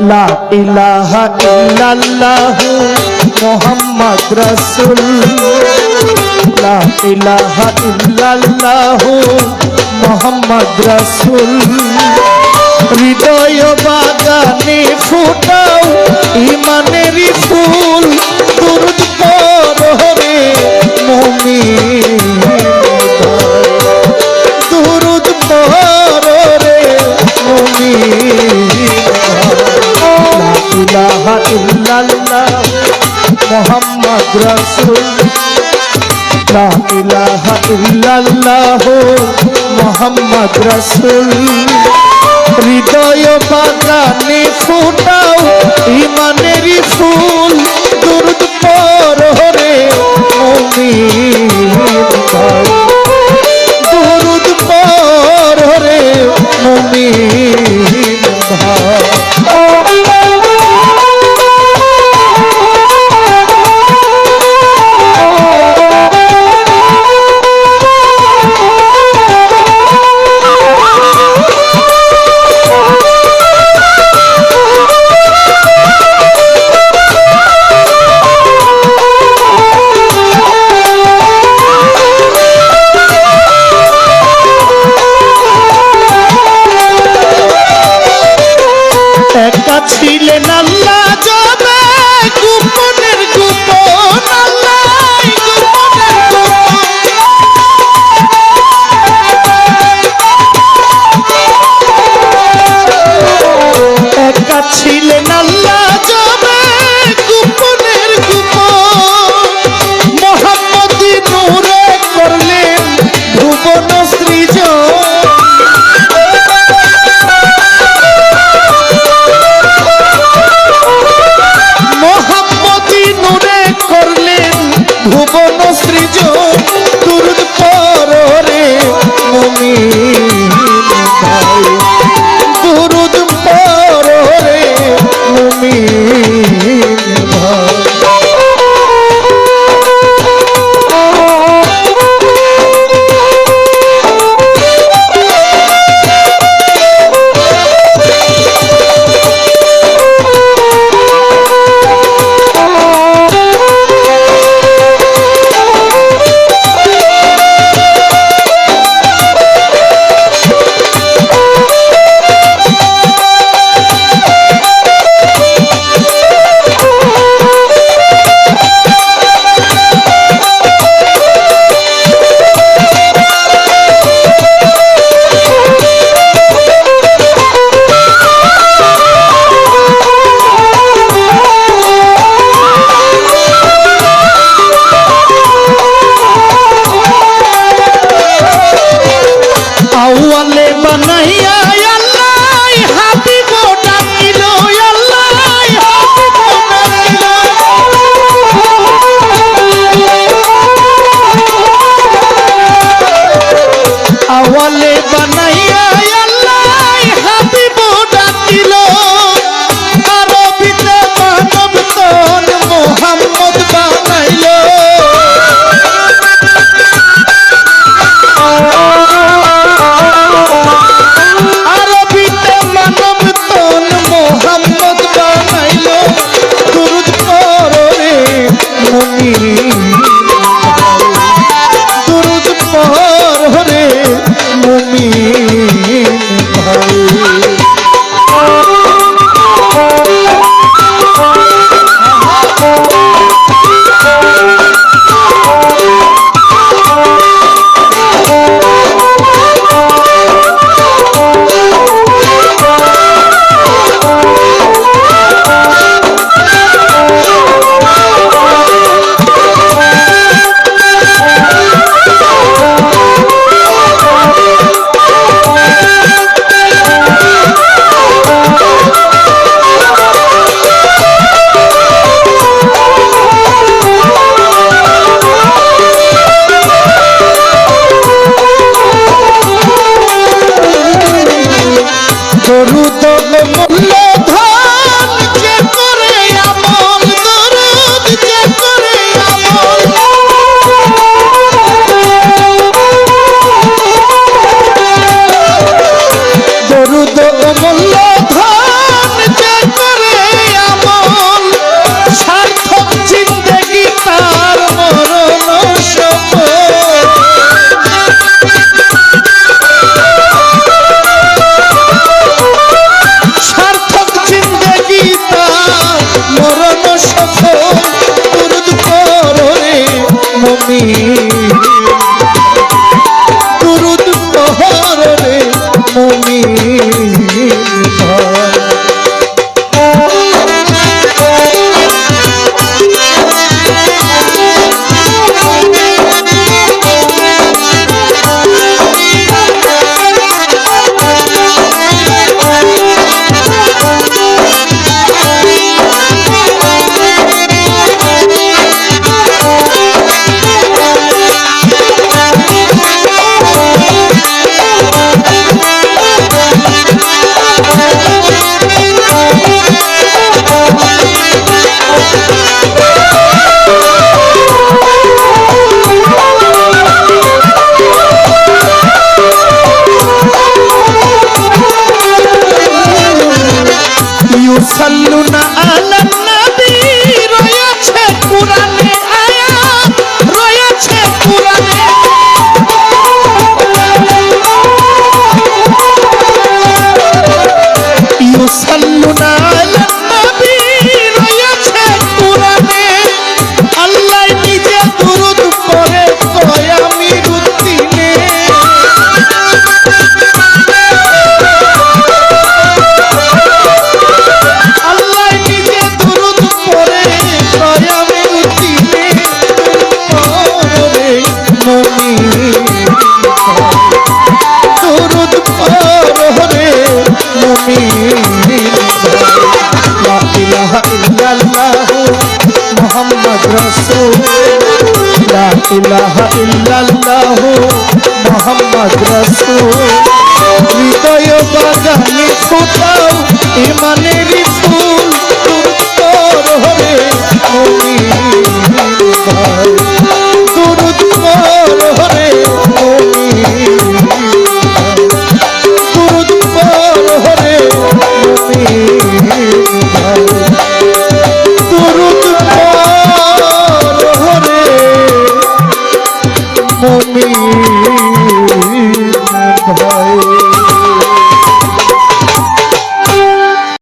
লা ইলাহা ইল্লাল্লাহ মুহাম্মদ রাসূল লা ইলাহা ইল্লাল্লাহ মুহাম্মদ রাসূল হৃদয় বাগানে ফুটাও ইমানেরই ফুল ইল্লাল্লাহ মুহাম্মদ রাসূল। লা ইলাহা ইল্লাল্লাহ, মুহাম্মদ রাসূল। হৃদয় বাগানে ফুটাও ইমানেরই ফুল। দুরুদ পররে মুমিন দুরুদ পররে মুমিন ভাই তুমি ইল্লাল্লাহ মোহাম্মদ রাসূলুল্লাহ ইলাহা ইল্লাল্লাহ মোহাম্মদ রাসূল হৃদয় বাগানে কোথাও ইমানের